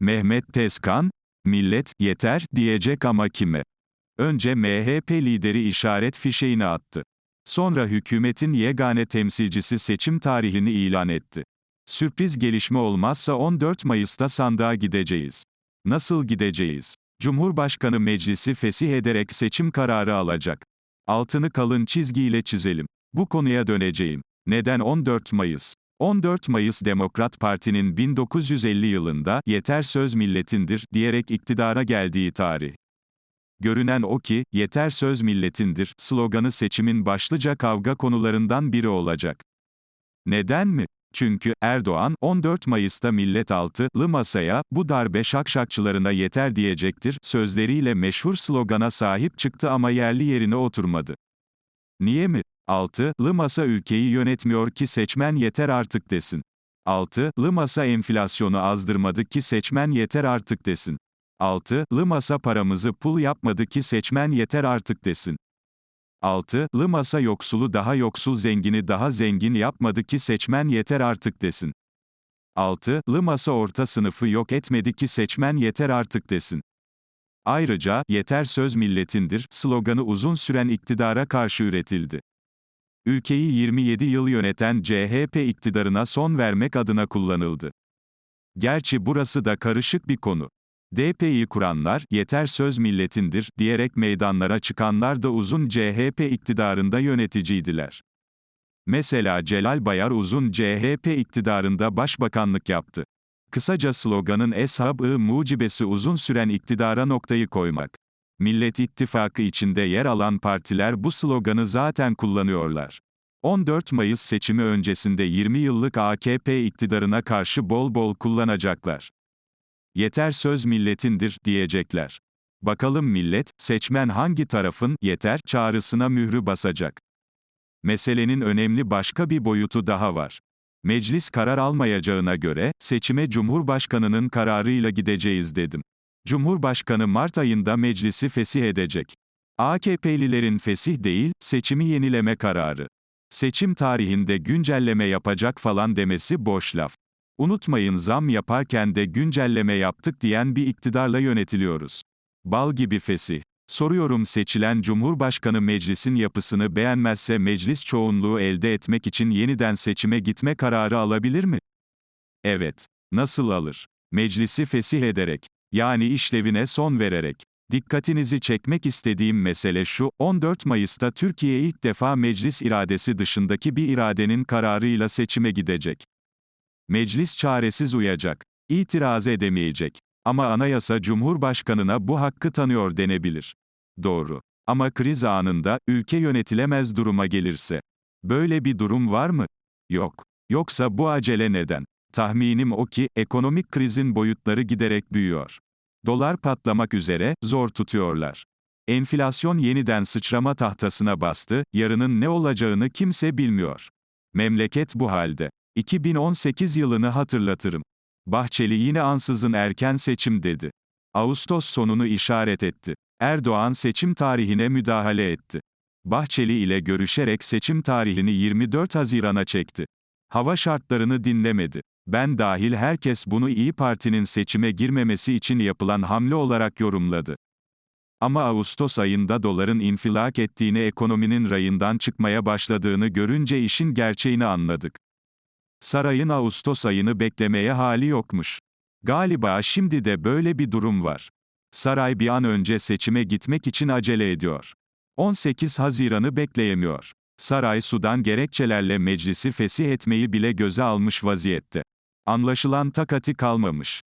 Mehmet Tezkan, millet, yeter, diyecek ama kime? Önce MHP lideri işaret fişeğini attı. Sonra hükümetin yegane temsilcisi seçim tarihini ilan etti. Sürpriz gelişme olmazsa 14 Mayıs'ta sandığa gideceğiz. Nasıl gideceğiz? Cumhurbaşkanı meclisi fesih ederek seçim kararı alacak. Altını kalın çizgiyle çizelim. Bu konuya döneceğim. Neden 14 Mayıs? 14 Mayıs Demokrat Parti'nin 1950 yılında yeter söz milletindir diyerek iktidara geldiği tarih. Görünen o ki, yeter söz milletindir sloganı seçimin başlıca kavga konularından biri olacak. Neden mi? Çünkü Erdoğan 14 Mayıs'ta millet altılı masaya bu darbe şakşakçılarına yeter diyecektir sözleriyle meşhur slogana sahip çıktı ama yerli yerine oturmadı. Niye mi? Altılı masa ülkeyi yönetmiyor ki seçmen yeter artık desin. Altılı masa enflasyonu azdırmadı ki seçmen yeter artık desin. Altılı masa paramızı pul yapmadı ki seçmen yeter artık desin. Altılı masa yoksulu daha yoksul zengini daha zengin yapmadı ki seçmen yeter artık desin. Altılı masa orta sınıfı yok etmedi ki seçmen yeter artık desin. Ayrıca, yeter söz milletindir, sloganı uzun süren iktidara karşı üretildi. Ülkeyi 27 yıl yöneten CHP iktidarına son vermek adına kullanıldı. Gerçi burası da karışık bir konu. DP'yi kuranlar, yeter söz milletindir, diyerek meydanlara çıkanlar da uzun CHP iktidarında yöneticiydiler. Mesela Celal Bayar uzun CHP iktidarında başbakanlık yaptı. Kısaca sloganın eshab-ı mucibesi uzun süren iktidara noktayı koymak. Millet İttifakı içinde yer alan partiler bu sloganı zaten kullanıyorlar. 14 Mayıs seçimi öncesinde 20 yıllık AKP iktidarına karşı bol bol kullanacaklar. Yeter söz milletindir, diyecekler. Bakalım millet, seçmen hangi tarafın, yeter, çağrısına mührü basacak. Meselenin önemli başka bir boyutu daha var. Meclis karar almayacağına göre, seçime Cumhurbaşkanının kararıyla gideceğiz dedim. Cumhurbaşkanı Mart ayında meclisi fesih edecek. AKP'lilerin fesih değil, seçimi yenileme kararı. Seçim tarihinde güncelleme yapacak falan demesi boş laf. Unutmayın zam yaparken de güncelleme yaptık diyen bir iktidarla yönetiliyoruz. Bal gibi fesih. Soruyorum seçilen Cumhurbaşkanı meclisin yapısını beğenmezse meclis çoğunluğu elde etmek için yeniden seçime gitme kararı alabilir mi? Evet. Nasıl alır? Meclisi fesih ederek. Yani işlevine son vererek. Dikkatinizi çekmek istediğim mesele şu, 14 Mayıs'ta Türkiye ilk defa meclis iradesi dışındaki bir iradenin kararıyla seçime gidecek. Meclis çaresiz uyacak. İtiraz edemeyecek. Ama anayasa Cumhurbaşkanına bu hakkı tanıyor denebilir. Doğru. Ama kriz anında, ülke yönetilemez duruma gelirse. Böyle bir durum var mı? Yok. Yoksa bu acele neden? Tahminim o ki, ekonomik krizin boyutları giderek büyüyor. Dolar patlamak üzere, zor tutuyorlar. Enflasyon yeniden sıçrama tahtasına bastı, yarının ne olacağını kimse bilmiyor. Memleket bu halde. 2018 yılını hatırlatırım. Bahçeli yine ansızın erken seçim dedi. Ağustos sonunu işaret etti. Erdoğan seçim tarihine müdahale etti. Bahçeli ile görüşerek seçim tarihini 24 Haziran'a çekti. Hava şartlarını dinlemedi. Ben dahil herkes bunu İyi Parti'nin seçime girmemesi için yapılan hamle olarak yorumladı. Ama Ağustos ayında doların infilak ettiğini ekonominin rayından çıkmaya başladığını görünce işin gerçeğini anladık. Sarayın Ağustos ayını beklemeye hali yokmuş. Galiba şimdi de böyle bir durum var. Saray bir an önce seçime gitmek için acele ediyor. 18 Haziran'ı bekleyemiyor. Saray sudan gerekçelerle meclisi fesih etmeyi bile göze almış vaziyette. Anlaşılan takati kalmamış.